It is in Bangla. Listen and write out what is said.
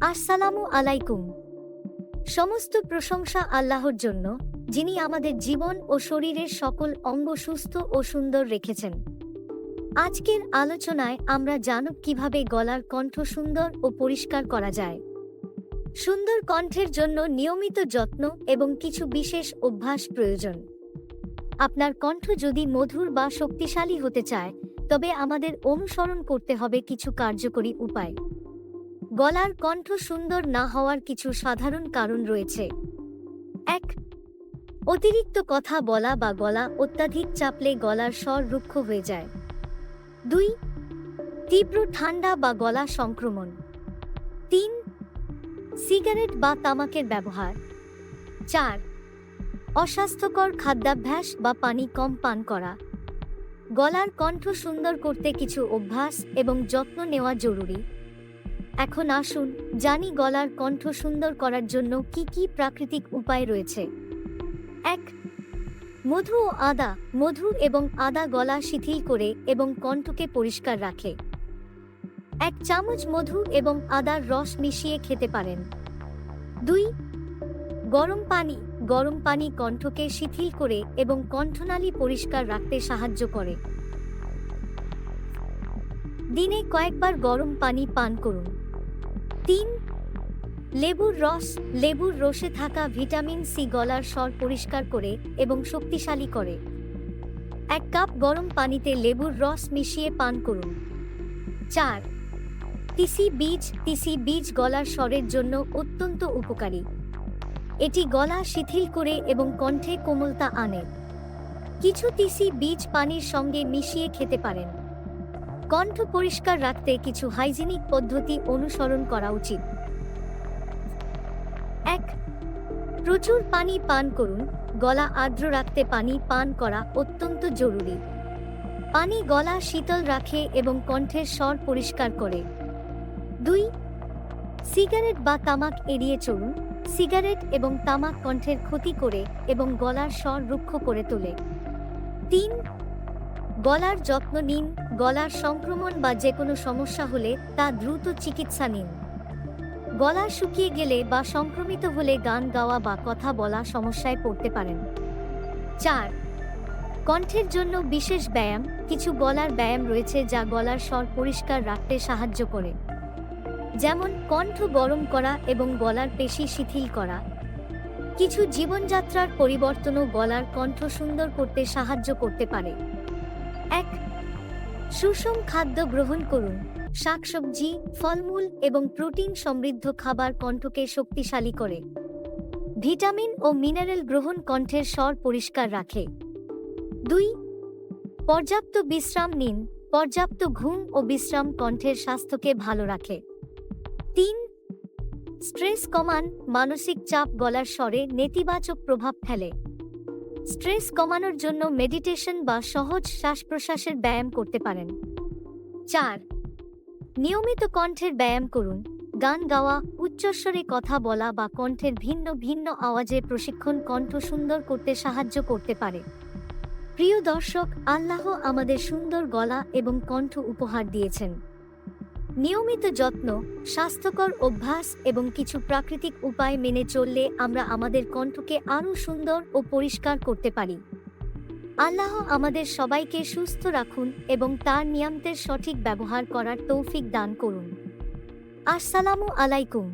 আসসালামু আলাইকুম। সমস্ত প্রশংসা আল্লাহর জন্য, যিনি আমাদের জীবন ও শরীরের সকল অঙ্গ সুস্থ ও সুন্দর রেখেছেন। আজকের আলোচনায় আমরা জানব কীভাবে গলার কণ্ঠ সুন্দর ও পরিষ্কার করা যায়। সুন্দর কণ্ঠের জন্য নিয়মিত যত্ন এবং কিছু বিশেষ অভ্যাস প্রয়োজন। আপনার কণ্ঠ যদি মধুর বা শক্তিশালী হতে চায়, তবে আমাদের অনুসরণ করতে হবে কিছু কার্যকরী উপায়। গলার কণ্ঠ সুন্দর না হওয়ার কিছু সাধারণ কারণ রয়েছে। এক, অতিরিক্ত কথা বলা বা গলা অত্যাধিক চাপলে গলার স্বর রুক্ষ হয়ে যায়। দুই, তীব্র ঠান্ডা বা গলা সংক্রমণ। তিন, সিগারেট বা তামাকের ব্যবহার। চার, অস্বাস্থ্যকর খাদ্যাভ্যাস বা পানি কম পান করা। গলার কণ্ঠ সুন্দর করতে কিছু অভ্যাস এবং যত্ন নেওয়া জরুরি। এখন আসুন, জানি গলার কণ্ঠ সুন্দর করার জন্য কি কি প্রাকৃতিক উপায় রয়েছে। এক, মধু ও আদা, মধু এবং আদা গলা শিথিল করে এবং কণ্ঠকে পরিষ্কার রাখে। এক, চামচ মধু এবং আদার রস মিশিয়ে খেতে পারেন। দুই, গরম পানি গরম পানি কণ্ঠকে শিথিল করে এবং কণ্ঠনালী পরিষ্কার রাখতে সাহায্য করে। দিনে কয়েকবার গরম পানি পান করুন। তিন। লেবুর রস, লেবুর রসে থাকা ভিটামিন সি গলার স্বর পরিষ্কার করে এবং শক্তিশালী করে। এক কাপ গরম পানিতে লেবুর রস মিশিয়ে পান করুন। চার। তিসি বীজ তিসি বীজ গলার স্বরের জন্য অত্যন্ত উপকারী। এটি গলা শিথিল করে এবং কণ্ঠে কোমলতা আনে। কিছু তিসি বীজ পানির সঙ্গে মিশিয়ে খেতে পারেন। কণ্ঠ পরিষ্কার রাখতে কিছু হাইজিনিক পদ্ধতি অনুসরণ করা উচিত। এক, প্রচুর পানি পান করুন, গলা আর্দ্র রাখতে পানি পান করা অত্যন্ত জরুরি। পানি গলা শীতল রাখে এবং কণ্ঠের স্বর পরিষ্কার করে। দুই, সিগারেট বা তামাক এড়িয়ে চলুন, সিগারেট এবং তামাক কণ্ঠের ক্ষতি করে এবং গলার স্বর রুক্ষ করে তোলে। তিন গলার যত্ন নিন, গলার সংক্রমণ বা যে কোনো সমস্যা হলে তা দ্রুত চিকিৎসা নিন। গলা শুকিয়ে গেলে বা সংক্রমিত হলে গান গাওয়া বা কথা বলা সমস্যায় পড়তে পারেন। চার, কণ্ঠের জন্য বিশেষ ব্যায়াম, কিছু গলার ব্যায়াম রয়েছে যা গলার স্বর পরিষ্কার রাখতে সাহায্য করে। যেমন কণ্ঠ গরম করা এবং গলার পেশি শিথিল করা। কিছু জীবনযাত্রার পরিবর্তনও গলার কণ্ঠ সুন্দর করতে সাহায্য করতে পারে। এক, সুষম খাদ্য গ্রহণ করুন। শাকসবজি, ফলমূল এবং প্রোটিন সমৃদ্ধ খাবার কণ্ঠকে শক্তিশালী করে। ভিটামিন ও মিনারেল গ্রহণ কণ্ঠের স্বর পরিষ্কার রাখে। দুই, পর্যাপ্ত বিশ্রাম নিন। পর্যাপ্ত ঘুম ও বিশ্রাম কণ্ঠের স্বাস্থ্যকে ভালো রাখে। তিন, স্ট্রেস কমান, মানসিক চাপ গলার স্বরে নেতিবাচক প্রভাব ফেলে। স্ট্রেস কমানোর জন্য মেডিটেশন বা সহজ শ্বাস প্রশ্বাসের ব্যায়াম করতে পারেন। চার, নিয়মিত কণ্ঠের ব্যায়াম করুন। গান গাওয়া, উচ্চস্বরে কথা বলা বা কণ্ঠের ভিন্ন ভিন্ন আওয়াজে প্রশিক্ষণ কণ্ঠ সুন্দর করতে সাহায্য করতে পারে। প্রিয় দর্শক, আল্লাহ আমাদের সুন্দর গলা এবং কণ্ঠ উপহার দিয়েছেন। নিয়মিত যত্ন, স্বাস্থ্যকর অভ্যাস এবং কিছু প্রাকৃতিক উপায় মেনে চললে আমরা আমাদের কণ্ঠকে আরও সুন্দর ও পরিষ্কার করতে পারি। আল্লাহ আমাদের সবাইকে সুস্থ রাখুন এবং তার নিয়ামতের সঠিক ব্যবহার করার তৌফিক দান করুন। আসসালামু আলাইকুম।